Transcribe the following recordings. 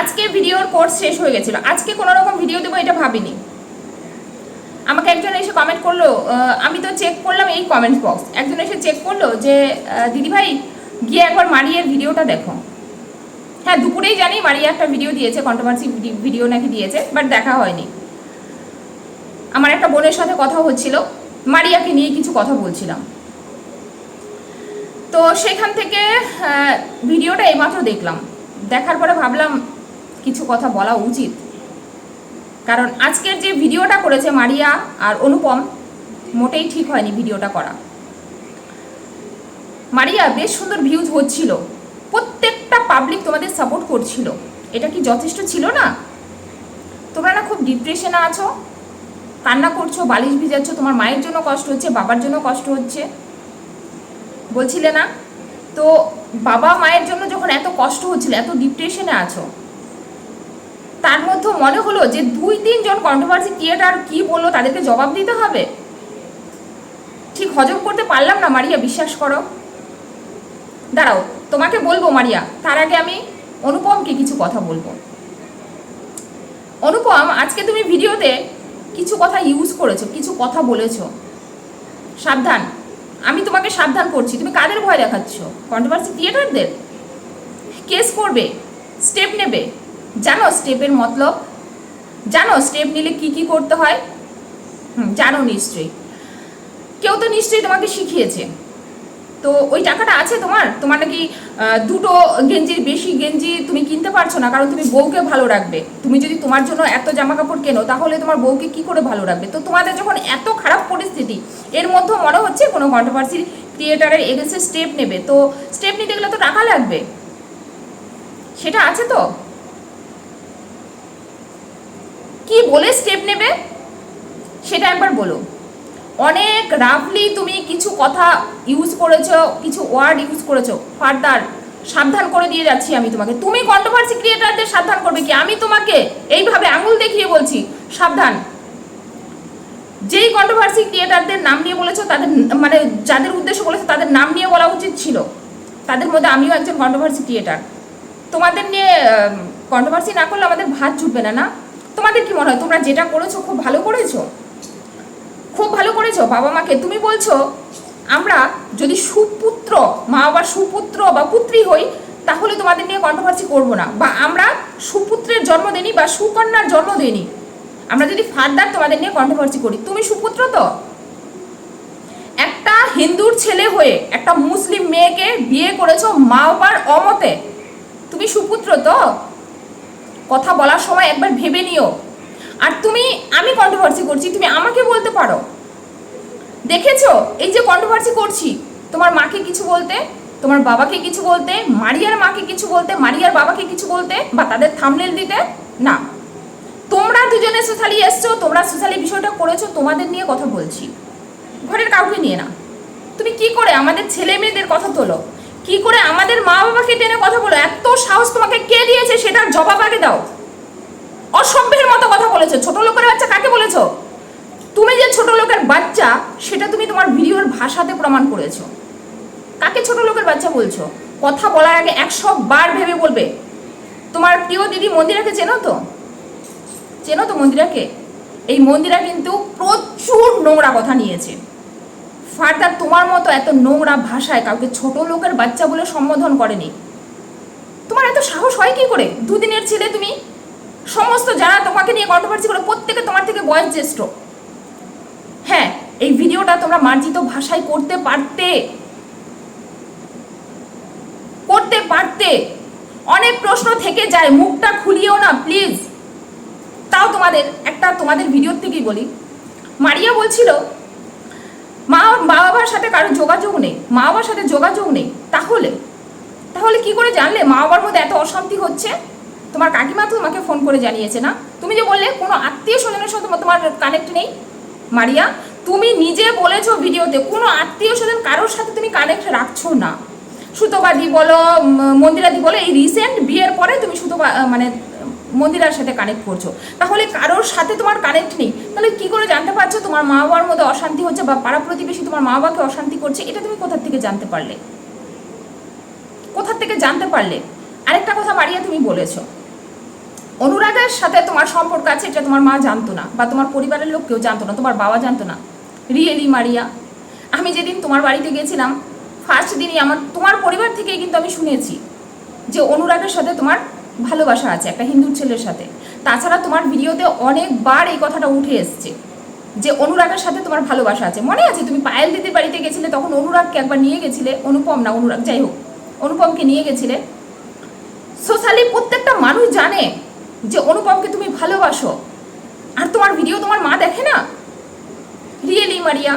আজকে ভিডিওর কোর্স শেষ হয়ে গেছিল। আজকে কোনো রকম ভিডিও দেবো এটা ভাবিনি। আমাকে একজন এসে কমেন্ট করল আমি তো চেক করলাম এই কমেন্ট বক্স একজন এসে চেক করল যে দিদিভাই, গিয়ে একবার মারিয়ার ভিডিওটা দেখো। হ্যাঁ দুপুরেই জানি মারিয়া একটা ভিডিও দিয়েছে কন্ট্রোভার্সি ভিডিও নাকি দিয়েছে বাট দেখা হয়নি। আমার একটা বোনের সাথে কথা হচ্ছিল, মারিয়াকে নিয়ে কিছু কথা বলছিলাম। তো সেখান থেকে ভিডিওটা এইমাত্র দেখলাম। দেখার পরে ভাবলাম কিছু কথা বলা উচিত। কারণ আজকের যে ভিডিওটা করেছে মারিয়া আর অনুপম, মোটেই ঠিক হয়নি ভিডিওটা করা। মারিয়া, বেশ সুন্দর ভিউজ হচ্ছিল। প্রত্যেকটা পাবলিক তোমাদের সাপোর্ট করছিল। এটা কি যথেষ্ট ছিল না? তোমরা না খুব ডিপ্রেশনে আছো, কান্না করছ, বালিশ ভিজাচ্ছ, তোমার মায়ের জন্য কষ্ট হচ্ছে, বাবার জন্য কষ্ট হচ্ছে। বলছিলে না? তো বাবা মায়ের জন্য যখন এত কষ্ট হচ্ছিল, এত ডিপ্রেশনে আছো তার মধ্যে মনে হলো যে দুই, তিনজন কন্ট্রোভার্সি ক্রিয়েটার কি বলল তাদেরকে জবাব দিতে হবে? ঠিক হজম করতে পারলাম না, মারিয়া, বিশ্বাস করো। দাঁড়াও, তোমাকে বলব মারিয়া, তার আগে আমি অনুপমকে কিছু কথা বলব। অনুপম, আজকে তুমি ভিডিওতে কিছু কথা ইউজ করেছ, কিছু কথা বলেছ। সাবধান, আমি তোমাকে সাবধান করছি। তুমি কাদের ভয় দেখাচ্ছ? কন্ট্রোভার্সি ক্রিয়েটারদের কেস করবে স্টেপ নেবে। জানো স্টেপের মতলব? জানো স্টেপ নিলে কি কি করতে হয়? হুম, জানো নিশ্চয়ই। কেউ তো নিশ্চয়ই তোমাকে শিখিয়েছে। তো ওই টাকাটা আছে তোমার? তোমার নাকি দুটো গেঞ্জির বেশি গেঞ্জি তুমি কিনতে পারছ না, কারণ তুমি বউকে ভালো রাখবে। তুমি যদি তোমার জন্য এত জামা কাপড় কেনো, তাহলে তোমার বউকে কি করে ভালো রাখবে? তো তোমাদের যখন এত খারাপ পরিস্থিতি, এর মধ্যে মনে হচ্ছে কোনো কন্ট্রোভার্সির ক্রিয়েটারের এগেন্সে স্টেপ নেবে। তো স্টেপ নিতে গেলে তো টাকা লাগবে। সেটা আছে তো? কি বলে স্টেপ নেবে? সেটা একবার বলো। অনেক রাফলি তুমি কিছু কথা ইউজ করেছ, কিছু ওয়ার্ড ইউজ করেছ ফার্দার সাবধান করে দিয়ে যাচ্ছি আমি তোমাকে। তুমি কন্ট্রোভার্সি ক্রিয়েটারদের সাবধান করবে কি? আমি তোমাকে এইভাবে আঙুল দেখিয়ে বলছি, সাবধান। যেই কন্ট্রোভার্সি ক্রিয়েটারদের নাম নিয়ে বলেছ, তাদের মানে যাদের উদ্দেশ্য বলেছ, তাদের নাম নিয়ে বলা উচিত ছিল। তাদের মধ্যে আমিও একজন কন্ট্রোভার্সি ক্রিয়েটার তোমাদের নিয়ে কন্ট্রোভার্সি না করলে আমাদের ভাত জুটবে না না? তোমাদের কি মনে হয়? তোমরা যেটা করেছ খুব ভালো করেছ? খুব ভালো করেছ? বাবা মাকে তুমি বলছো, আমরা যদি সুপুত্র, মা বাবার সুপুত্র বা পুত্রী হই, তাহলে তোমাদের নিয়ে কন্ট্রোভার্সি করব না। বা, আমরা সুপুত্রের জন্ম দেনি বা সুকন্যার জন্ম দেনি আমরা যদি ফার্দার তোমাদের নিয়ে কন্ট্রোভার্সি করি, তুমি সুপুত্র তো? একটা হিন্দুর ছেলে হয়ে একটা মুসলিম মেয়েকে বিয়ে করেছ মা বাবার অমতে। তুমি সুপুত্র তো? কথা বলার সময় একবার ভেবে নিও। আর তুমি, আমি কন্ট্রোভার্সি করছি, তুমি আমাকে বলতে পারো। দেখেছ? এই যে কন্ট্রোভার্সি করছি, তোমার মাকে কিছু বলতে, তোমার বাবাকে কিছু বলতে, মারিয়ার মাকে কিছু বলতে, মারিয়ার বাবাকে কিছু বলতে, বা তাদের থামলেল দিতে? না। তোমরা দুজনে সোশ্যালি এসছো, তোমরা সোশ্যালি বিষয়টা করেছ, তোমাদের নিয়ে কথা বলছি। ঘরের কাউকে নিয়ে না। তুমি কি করে আমাদের ছেলে মেয়েদের কথা তোলো? কি করে আমাদের মা বাবাকে টেনে কথা বলো? এত সাহস তোমাকে কে দিয়েছে সেটার জবাব আগে দাও। অসভ্যের মতো কথা বলেছ। ছোট লোকের বাচ্চা কাকে বলেছ? তুমি যে ছোট লোকের বাচ্চা, সেটা তুমি তোমার ভিডিওর ভাষাতে প্রমাণ করেছ। কাকে ছোট লোকের বাচ্চা বলছো? কথা বলার আগে একশো বার ভেবে বলবে। তোমার প্রিয় দিদি মন্দিরাকে চেনো তো? চেনো তো মন্দিরাকে? এই মন্দিরা কিন্তু প্রচুর নোংরা কথা নিয়েছে। ফার্দার তোমার মতো এত নোংরা ভাষায় কাউকে ছোট লোকের বাচ্চা বলে সম্বোধন করেনি। তোমার এত সাহস হয় কি করে? দুদিনের ছেলে তুমি। সমস্ত যারা তোমাকে নিয়ে কন্ট্রোভার্সি করে, প্রত্যেকে তোমার থেকে বয়স জ্যেষ্ঠ। হ্যাঁ এই ভিডিওটা তোমরা মার্জিত ভাষায় করতে পারতে। করতে পারতে। অনেক প্রশ্ন থেকে যায়, মুখটা খুলিও না প্লিজ তাও তোমাদের, একটা তোমাদের ভিডিওর থেকেই বলি। মারিয়া বলছিল মা মা বাবার সাথে কারও যোগাযোগ নেই, মা বাবার সাথে যোগাযোগ নেই, তাহলে? তাহলে কি করে জানলে? মা বাবার মধ্যে এত অশান্তি হচ্ছে? তোমার কাকিমা তো তোমাকে ফোন করে জানিয়েছে না? তুমি যে বললে কোনো আত্মীয় স্বজনের সাথে তোমার কানেক্ট নেই? মারিয়া, তুমি নিজে বলেছ ভিডিওতে, কোনো আত্মীয় স্বজন কারোর সাথে তুমি কানেক্ট রাখছো না। সুতোবাদি বলো মন্দিরাদি বলো, এই রিসেন্ট বিয়ের পরে তুমি সুতোবা মানে মন্দিরার সাথে কানেক্ট করছ। তাহলে কারোর সাথে তোমার কানেক্ট নেই, তাহলে কি করে জানতে পারছ তোমার মা বাবার মধ্যে অশান্তি হচ্ছে বা পাড়া প্রতিবেশী তোমার মা বাবাকে অশান্তি করছে? এটা তুমি কোথা থেকে জানতে পারলে? কোথার থেকে জানতে পারলে? আরেকটা কথা মারিয়া তুমি বলেছ। অনুরাগের সাথে তোমার সম্পর্ক আছে, এটা তোমার মা জানতো না বা তোমার পরিবারের লোক কেউ জানতো না, তোমার বাবা জানতো না। রিয়েলি মারিয়া, আমি যেদিন তোমার বাড়িতে গেছিলাম ফার্স্ট দিনই আমার, তোমার পরিবার থেকেই কিন্তু আমি শুনেছি যে অনুরাগের সাথে তোমার ভালোবাসা আছে, একটা হিন্দুর ছেলের সাথে। তাছাড়া তোমার ভিডিওতে অনেকবার এই কথাটা উঠে এসছে, যে অনুরাগের সাথে তোমার ভালোবাসা আছে। মনে আছে, তুমি পায়েল দিদির বাড়িতে গেছিলে, তখন অনুরাগকে একবার নিয়ে গেছিলে, অনুপম না অনুরাগ, যাই হোক, অনুপমকে নিয়ে গেছিলে। সোশ্যালি প্রত্যেকটা মানুষ জানে যে অনুপমকে তুমি ভালোবাসো। আর তোমার ভিডিও তোমার মা দেখে না? Really Maria?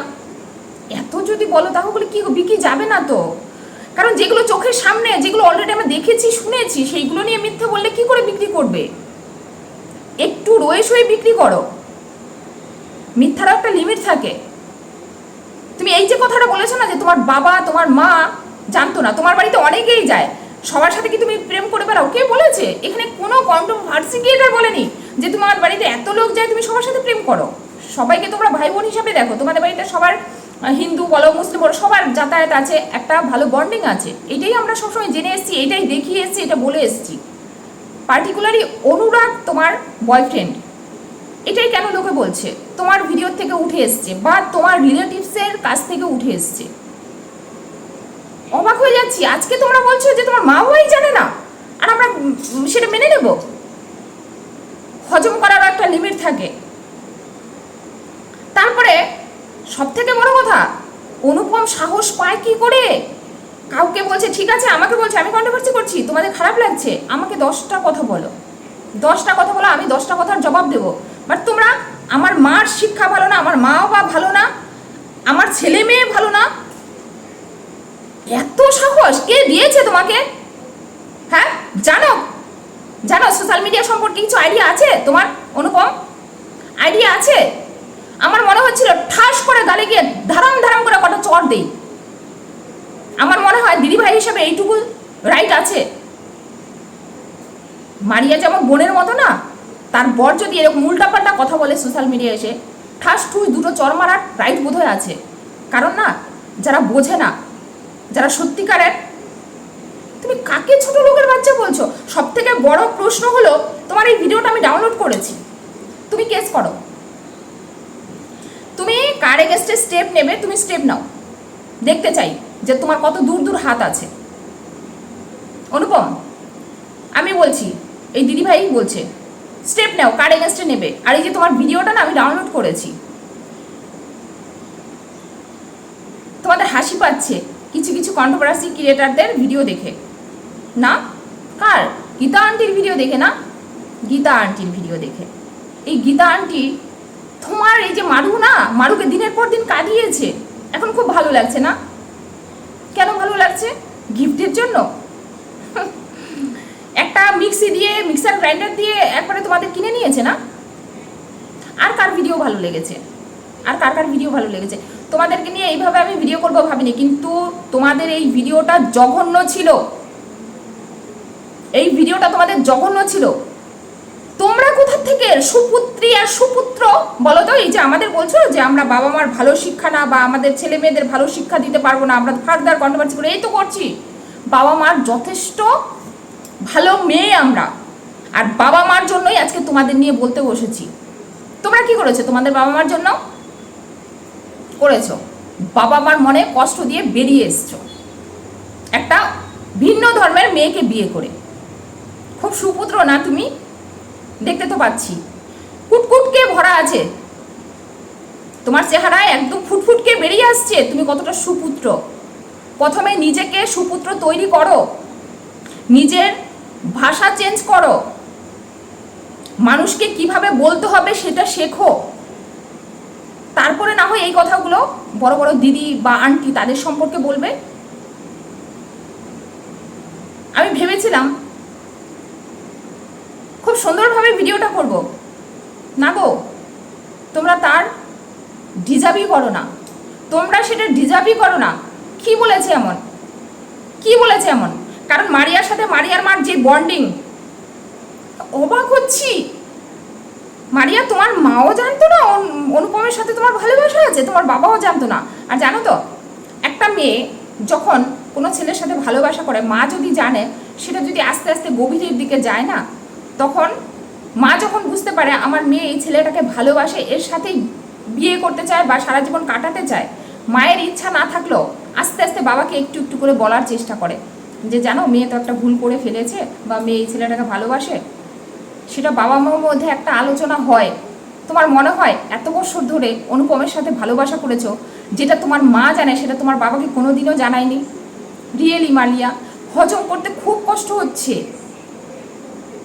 এত যদি বলো, তাহলে কি, বিকি যাবে না তো? কারণ যেগুলো চোখের সামনে, যেগুলো অলরেডি আমরা দেখেছি, শুনেছি, সেইগুলো নিয়ে মিথ্যে বললে কি করে বিক্রি করবে? একটু রয়ে সয়ে বিক্রি করো। মিথ্যারও একটা লিমিট থাকে। তুমি এই যে কথাটা বলেছ না যে তোমার বাবা, তোমার মা জানতো না, তোমার বাড়িতে অনেকেই যায়। সবার সাথে কি তুমি প্রেম করে বেড়াও? কে বলেছে? এখানে কোনো কন্ট্রোভার্সি ক্রিয়েটার বলেনি যে তোমার বাড়িতে এত লোক যায় তুমি সবার সাথে প্রেম করো। সবাইকে তোমরা ভাই বোন হিসাবে দেখো, তোমাদের বাড়িতে সবার হিন্দু, বলো মুসলিম, বলো সবার যাতায়াত আছে, একটা ভালো বন্ডিং আছে। এটাই আমরা সবসময় জেনে এসেছি, এটাই দেখিয়ে এসেছি, এটা বলে এসেছি। পার্টিকুলারলি অনুরাগ তোমার বয়ফ্রেন্ড এটাই কেন লোকে বলছে? তোমার ভিডিও থেকে উঠে এসছে বা তোমার রিলেটিভসের কাছ থেকে উঠে এসছে। অবাক হয়ে যাচ্ছি, আজকে তোমরা বলছো যে তোমার মা বাবাই জানে না, আর আমরা সেটা মেনে নেব? হজম করারও একটা লিমিট থাকে। তারপরে সব থেকে বড় অনুপম সাহস পায় কি করে? কাউকে বলছে, ঠিক আছে, আমাকে বলছে, আমি কন্ট্রোভার্সি করছি, তোমাদের খারাপ লাগছে, আমাকে দশটা কথা বলো। দশটা কথা বলো, আমি দশটা কথার জবাব দেবো। বাট তোমরা, আমার মার শিক্ষা ভালো না, আমার মা বাবা ভালো না, আমার ছেলে মেয়ে ভালো না। এত সাহস, কে দিয়েছে তোমাকে? হ্যাঁ জানো জানো সোশ্যাল মিডিয়া সম্পর্কে কিছু আইডিয়া আছে? তোমার, অনুপম আইডিয়া আছে? আমার মনে হচ্ছিল ঠাস করে গালে গিয়ে ধারাম ধারাম করে কটা চর দেই। আমার মনে হয় দিদিভাই হিসাবে এইটুকু রাইট আছে। মারিয়া যেমন বোনের মতো না, তার বর যদি এরকম উল্টাপাল্টা কথা বলে সোশ্যাল মিডিয়া এসে, ঠাস ঠুস দুটো চর মারার রাইট বোধহয় আছে। কারণ না, যারা বোঝে না, যারা সত্যিকারের, তুমি কাকে ছোট লোকের বাচ্চা বলছো? সব থেকে বড় প্রশ্ন হলো, তোমার এই ভিডিওটা আমি ডাউনলোড করেছি। তুমি কেস করো। কার এগেস্টে স্টেপ নেবে, তুমি স্টেপ নাও। দেখতে চাই যে তোমার কত দূর দূর হাত আছে। অনুপম, আমি বলছি, এই দিদিভাই বলছে স্টেপ নাও, কার এগেস্টে নেবে। আর এই যে তোমার ভিডিওটা না, আমি ডাউনলোড করেছি। তোমাদের হাসি পাচ্ছে কিছু কিছু কন্ট্রোভার্সি ক্রিয়েটারদের ভিডিও দেখে। না? কার? গীতা আন্টির ভিডিও দেখে না? গীতা আন্টির ভিডিও দেখে। এই গীতা আন্টি তোমার এই যে মারু না, মারুকে দিনের পর দিন কাঁদিয়েছে, এখন খুব ভালো লাগছে না? কেন ভালো লাগছে? গিফটের জন্য? একটা মিক্সি দিয়ে, মিক্সার গ্রাইন্ডার দিয়ে একবারে তোমাদের কিনে নিয়েছে না? আর কার ভিডিও ভালো লেগেছে? আর কার কার ভিডিও ভালো লেগেছে? তোমাদেরকে নিয়ে এইভাবে আমি ভিডিও করব ভাবিনি, কিন্তু তোমাদের এই ভিডিওটা জঘন্য ছিল। এই ভিডিওটা তোমাদের জঘন্য ছিল। তোমরা কোথা থেকে সুপুত্রী আর সুপুত্র? বলো তো, এই যে আমাদের বলছো যে আমরা বাবা মার ভালো শিক্ষা না বা আমাদের ছেলে মেয়েদের ভালো শিক্ষা দিতে পারব না, আমরা ফার্দার কন্ট্রোভার্সি করে, এই তো করছি। বাবা মার যথেষ্ট ভালো মেয়ে আমরা। আর বাবা মার জন্যই আজকে তোমাদের নিয়ে বলতে বসেছি। তোমরা কি করেছ? তোমাদের বাবা মার জন্য করেছ? বাবা মার মনে কষ্ট দিয়ে বেরিয়ে এসছো। একটা ভিন্ন ধর্মের মেয়েকে বিয়ে করে। খুব সুপুত্র না তুমি? দেখতে তো পাচ্ছি। কুটকুটকে ভরা আছে? তোমার চেহারায় একদম ফুটফুটকে বেরিয়ে আসছে, তুমি কতটা সুপুত্র। প্রথমে নিজেকে সুপুত্র তৈরি করো, নিজের ভাষা চেঞ্জ করো। মানুষকে কীভাবে বলতে হবে সেটা শেখো। তারপরে না হয় এই কথাগুলো বড় বড় দিদি বা আন্টি তাদের সম্পর্কে বলবে। আমি ভেবেছিলাম খুব সুন্দরভাবে ভিডিওটা করব। না গো, তোমরা তার ডিজাবি করো না। তোমরা সেটা ডিজাবি করো না। কি বলেছে এমন? কি বলেছে এমন? কারণ মারিয়ার সাথে মারিয়ার মার যে বন্ডিং অবাক হচ্ছি। মারিয়া তোমার মাও জানতো না, অনু- অনুপমের সাথে তোমার ভালোবাসা আছে, তোমার বাবাও জানতো না। আর জানো তো, একটা মেয়ে যখন কোনো ছেলের সাথে ভালোবাসা করে, মা যদি জানে, সেটা যদি আস্তে আস্তে গভীরের দিকে যায় না তখন মা যখন বুঝতে পারে আমার মেয়ে এই ছেলেটাকে ভালোবাসে, এর সাথেই বিয়ে করতে চায় বা সারা জীবন কাটাতে চায়, মায়ের ইচ্ছা না থাকলেও আস্তে আস্তে বাবাকে একটু একটু করে বলার চেষ্টা করে যে, জানো, মেয়ে তো একটা ভুল করে ফেলেছে বা মেয়ে এই ছেলেটাকে ভালোবাসে। সেটা বাবা মার মধ্যে একটা আলোচনা হয়। তোমার মনে হয় এত বছর ধরে অনুপমের সাথে ভালোবাসা করেছ, যেটা তোমার মা জানে, সেটা তোমার বাবাকে কোনোদিনও জানায়নি? রিয়েলি মালিয়া, হজম করতে খুব কষ্ট হচ্ছে।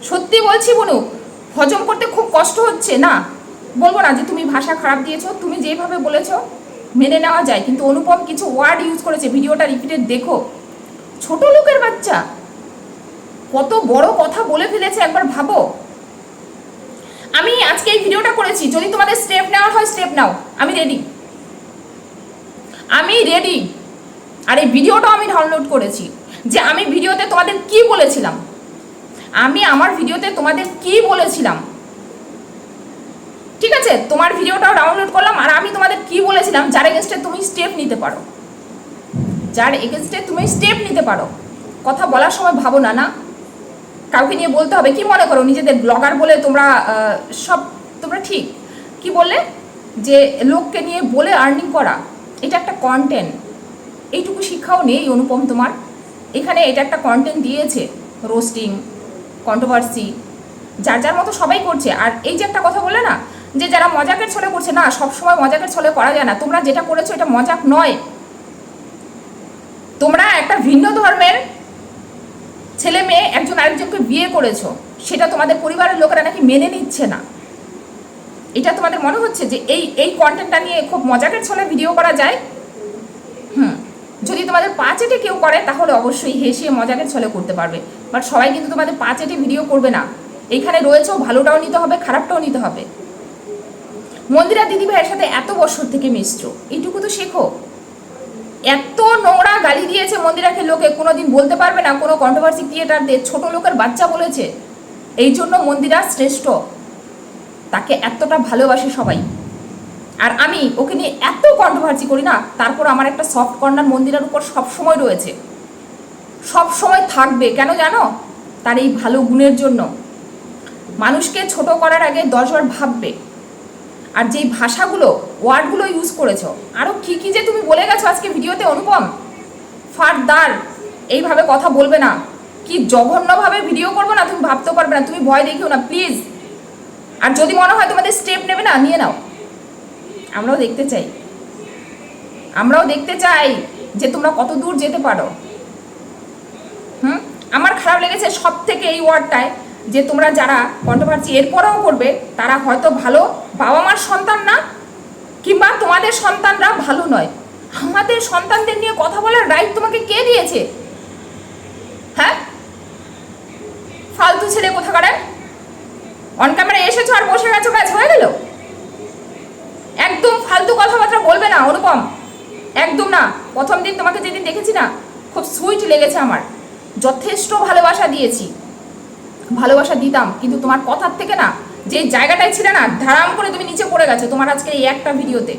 সত্যি বলছি বনু, হজম করতে খুব কষ্ট হচ্ছে, না? বলব না যে তুমি ভাষা খারাপ দিয়েছ, তুমি যেভাবে বলেছ মেনে নেওয়া যায়, কিন্তু অনুপম কিছু ওয়ার্ড ইউজ করেছে, ভিডিওটা রিপিটেড দেখো। ছোট লোকের বাচ্চা, কত বড় কথা বলে ফেলেছে একবার ভাবো। আমি আজকে এই ভিডিওটা করেছি, যদি তোমাদের স্টেপ নেওয়ার হয় স্টেপ নাও, আমি রেডি আমি রেডি আর এই ভিডিওটাও আমি ডাউনলোড করেছি, যে আমি ভিডিওতে তোমাদের কি বলেছিলাম? আমি আমার ভিডিওতে তোমাদের কি বলেছিলাম? ঠিক আছে? তোমার ভিডিওটাও ডাউনলোড করলাম আর আমি তোমাদের কি বলেছিলাম? যার এগেনস্টে তুমি স্টেপ নিতে পারো। যার এগেনস্টে তুমি স্টেপ নিতে পারো। কথা বলার সময় ভাবো না না? কাউকে নিয়ে বলতে হবে, কি মনে করো? নিজেদের ব্লগার বলে তোমরা সব, তোমরা ঠিক? কি বললে? যে লোককে নিয়ে বলে আর্নিং করা, এটা একটা কন্টেন্ট এইটুকু শিক্ষাও নেই, অনুপম তোমার। এখানে এটা একটা কন্টেন্ট দিয়েছে রোস্টিং কন্ট্রোভার্সি যার যার মতো সবাই করছে। আর এই যে একটা কথা বলে না, যে যারা মজাকের ছলে করছে, না সব সময় মজাকের ছলে করা যায় না। তোমরা যেটা করেছ, এটা মজাক নয়। তোমরা একটা ভিন্ন ধর্মের ছেলে মেয়ে, একজন আরেকজনকে বিয়ে করেছ। সেটা তোমাদের পরিবারের লোকেরা নাকি মেনে নিচ্ছে না। এটা তোমাদের মনে হচ্ছে যে এই এই কন্টেন্টটা নিয়ে খুব মজাকের ছলে ভিডিও করা যায়? তোমাদের পাঁচেটে কেউ করে, তাহলে অবশ্যই হেসে মজাকে ছলে করতে পারবে। বাট সবাই কিন্তু তোমাদের পাঁচেটে ভিডিও করবে না। এইখানে রয়েছেও ভালোটাও নিতে হবে, খারাপটাও নিতে হবে। মন্দিরা দিদি ভাইয়ের সাথে এত বছর থেকে মিশ্র। এইটুকু তো শেখো। এত নোংরা গালি দিয়েছে মন্দিরাকে লোকে, কোনোদিন বলতে পারবে না, কোনো কন্ট্রোভার্সি ক্রিয়েটারদের ছোট লোকের বাচ্চা বলেছে। এই জন্য মন্দিরা শ্রেষ্ঠ। তাকে এতটা ভালোবাসে সবাই। আর আমি ওকে নিয়ে এত কন্ট্রোভার্সি করি না, তারপর আমার একটা সফট কর্নার মন্দিরের উপর সব সময় রয়েছে। সব সময় থাকবে, কেন জানো? তার এই ভালো গুণের জন্য। মানুষকে ছোট করার আগে দশবার ভাববে। আর যেই ভাষাগুলো, ওয়ার্ডগুলো ইউজ করেছ আরও কী কী যে তুমি বলে গেছো আজকে ভিডিওতে, অনুপম? ফারদার, এইভাবে কথা বলবে না। কি জঘন্যভাবে ভিডিও করব না, তুমি ভাবতেও পারবে না, তুমি ভয় দেখিও না প্লিজ আর যদি মনে হয় তোমাদের স্টেপ নেবে না, নিয়ে নাও। আমরাও দেখতে চাই। আমরাও দেখতে চাই যে তোমরা কত দূর যেতে পারো। হুম? আমার খারাপ লেগেছে সব থেকে এই ওয়ার্ডটায় যে তোমরা যারা কন্ট্রোভার্সি এরপরেও করবে, তারা হয়তো ভালো বাবা মার সন্তান না, কিংবা তোমাদের সন্তানরা ভালো নয়। আমাদের সন্তানদের নিয়ে কথা বলার রাইট তোমাকে কে দিয়েছে? হ্যাঁ? ফালতু ছেলে কোথাকার অন ক্যামেরা এসেছ আর বসে গেছো ব্যাচ হয়ে গেল? একদম ফালতু কথাবার্তা বলবে না, অনুপম। একদম না। প্রথম দিন তোমাকে যেদিন দেখেছি না, খুব সুইট লেগেছে আমার। যথেষ্ট ভালোবাসা দিয়েছি। ভালোবাসা দিতাম, কিন্তু তোমার কথার থেকে না, যে জায়গাটায় ছিল না, ধারাম করে তুমি নিচে পড়ে গেছো তোমার আজকে এই একটা ভিডিওতে।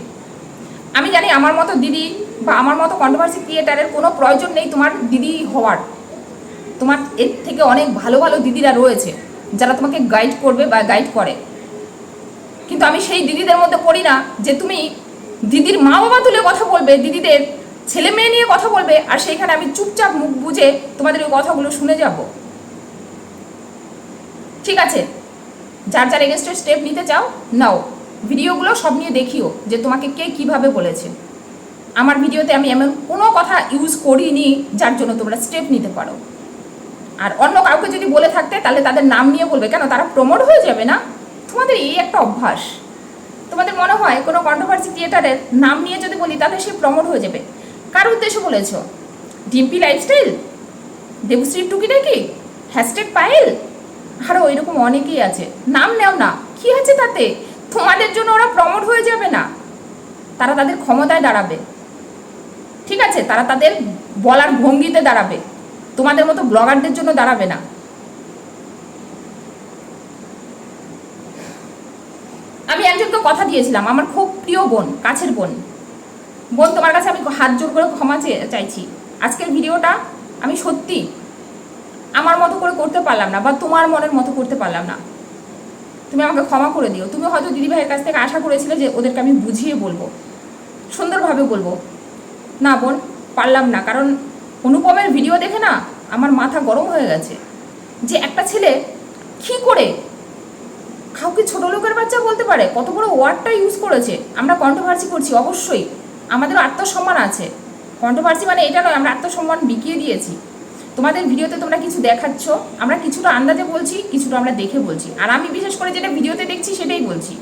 আমি জানি আমার মতো দিদি বা আমার মতো কন্ট্রোভার্সি ক্রিয়েটারের কোনো প্রয়োজন নেই তোমার দিদি হওয়ার। তোমার এর থেকে অনেক ভালো ভালো দিদিরা রয়েছে, যারা তোমাকে গাইড করবে বা গাইড করে। কিন্তু আমি সেই দিদিদের মধ্যে পড়ি না যে তুমি দিদির মা বাবা তুলে কথা বলবে, দিদিদের ছেলে মেয়ে নিয়ে কথা বলবে, আর সেইখানে আমি চুপচাপ মুখ বুঝে তোমাদের ওই কথাগুলো শুনে যাব। ঠিক আছে? যার যার এগেনস্টে স্টেপ নিতে চাও, নাও। ভিডিওগুলো সব নিয়ে দেখিও যে তোমাকে কে কীভাবে বলেছে। আমার ভিডিওতে আমি এমন কোনো কথা ইউজ করিনি যার জন্য তোমরা স্টেপ নিতে পারো। আর অন্য কাউকে যদি বলে থাকতে, তাহলে তাদের নাম নিয়ে বলবে। কেন? তারা প্রমোট হয়ে যাবে না? তোমাদের এই একটা অভ্যাস। তোমাদের মনে হয় কোনো কন্ট্রোভার্সি ক্রিয়েটারের নাম নিয়ে যদি বলি, তাহলে সে প্রমোট হয়ে যাবে। কার উদ্দেশ্য বলেছ? ডিম্পি লাইফস্টাইল দেবশ্রী টুকিটাকি হ্যাশট্যাগ পায়েল আরও এরকম অনেকেই আছে। নাম নেও না। কি আছে তাতে? তোমাদের জন্য ওরা প্রমোট হয়ে যাবে না। তারা তাদের ক্ষমতায় দাঁড়াবে। ঠিক আছে, তারা তাদের বলার ভঙ্গিতে দাঁড়াবে। তোমাদের মতো ব্লগারদের জন্য দাঁড়াবে না আমি একজনকে কথা দিয়েছিলাম, আমার খুব প্রিয় বোন, কাছের বোন। বোন, তোমার কাছে আমি হাত জোর করে ক্ষমা চাইছি। আজকের ভিডিওটা আমি সত্যি আমার মতো করে করতে পারলাম না বা তোমার মনের মতো করতে পারলাম না। তুমি আমাকে ক্ষমা করে দিও। তুমি হয়তো দিদিভাইয়ের কাছ থেকে আশা করেছিলে যে ওদেরকে আমি বুঝিয়ে বলব, সুন্দরভাবে বলব। না বোন, পারলাম না। কারণ অনুপমের ভিডিও দেখে না আমার মাথা গরম হয়ে গেছে। যে একটা ছেলে কি করে কাউকে ছোট লোকের বাচ্চা বলতে পারে? কত বড় ওয়ার্ডটা ইউজ করেছে? আমরা কন্ট্রোভার্সি করছি, অবশ্যই। আমাদেরও আত্মসম্মান আছে। কন্ট্রোভার্সি মানে এটা নয়, আমরা আত্মসম্মান বিকিয়ে দিয়েছি। তোমাদের ভিডিওতে তোমরা কিছু দেখাচ্ছ, আমরা কিছুটা আন্দাজে বলছি, কিছুটা আমরা দেখে বলছি। আর আমি বিশেষ করে যেটা ভিডিওতে দেখছি, সেটাই বলছি।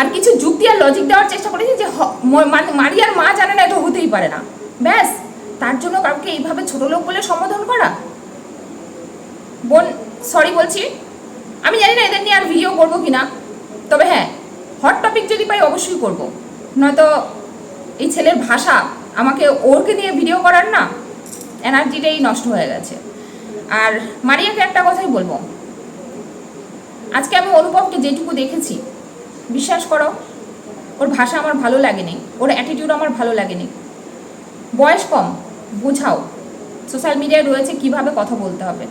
আর কিছু যুক্তি আর লজিক দেওয়ার চেষ্টা করেছি যে মানে মারিয়ার মা জানে না, এটা হতেই পারে না। ব্যাস, তার জন্য কাউকে এইভাবে ছোট লোক বলে সম্বোধন করা? বোন সরি বলছি। আমি জানি না এদের নিয়ে আর ভিডিও করব কিনা, তবে হ্যাঁ হট টপিক যদি পাই অবশ্যই করব। নয়তো এই ছেলের ভাষা আমাকে ওরকে নিয়ে ভিডিও করার না এনার্জিটাই নষ্ট হয়ে গেছে। আর মারিয়াকে একটা কথাই বলব, আজকে আমি অনুপমকে যেটুকু দেখেছি, বিশ্বাস করো, ওর ভাষা আমার ভালো লাগেনি, ওর অ্যাটিটিউড আমার ভালো লাগেনি। বয়স কম, বোঝাও সোশ্যাল মিডিয়ায় রয়েছে কীভাবে কথা বলতে হবে।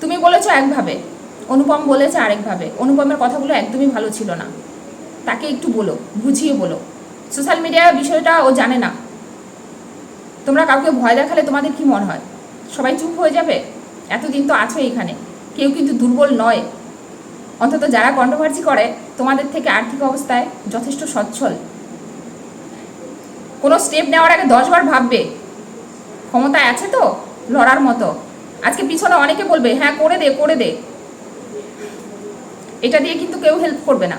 তুমি বলেছ একভাবে অনুপম বলেছে আরেকভাবে, অনুপমের কথাগুলো একদমই ভালো ছিল না। তাকে একটু বলো, বুঝিয়ে বলো। সোশ্যাল মিডিয়ার বিষয়টা ও জানে না। তোমরা কাউকে ভয় দেখালে তোমাদের কি মনে হয়? সবাই চুপ হয়ে যাবে? এতদিন তো আছো এখানে। কেউ কিন্তু দুর্বল নয়। অন্তত যারা কন্ট্রোভার্সি করে, তোমাদের থেকে আর্থিক অবস্থায় যথেষ্ট সচ্ছল। কোনো স্টেপ নেওয়ার আগে দশবার ভাববে। ক্ষমতায় আছে তো, লড়ার মতো। আজকে পিছনে অনেকে বলবে হ্যাঁ করে দে করে দে। এটা দিয়ে কিন্তু কেউ হেল্প করবে না।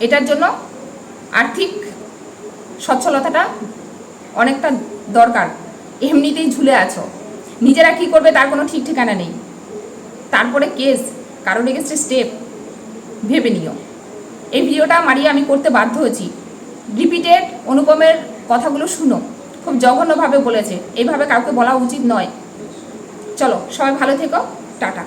এটার জন্য আর্থিক সচ্ছলতাটা অনেকটা দরকার। এমনিতেই ঝুলে আছো। নিজেরা কি করবে তার কোনো ঠিক ঠিকানা নেই। তারপরে কেস কারোর এগেস্টে স্টেপ ভেবে নিও। এই ভিডিওটা মারিয়ে আমি করতে বাধ্য হয়েছি। রিপিটেড অনুপমের কথাগুলো শুনো। খুব জঘন্যভাবে বলেছে। এইভাবে কাউকে বলা উচিত নয়। চলো, সবাই ভালো থেকো। টাটা।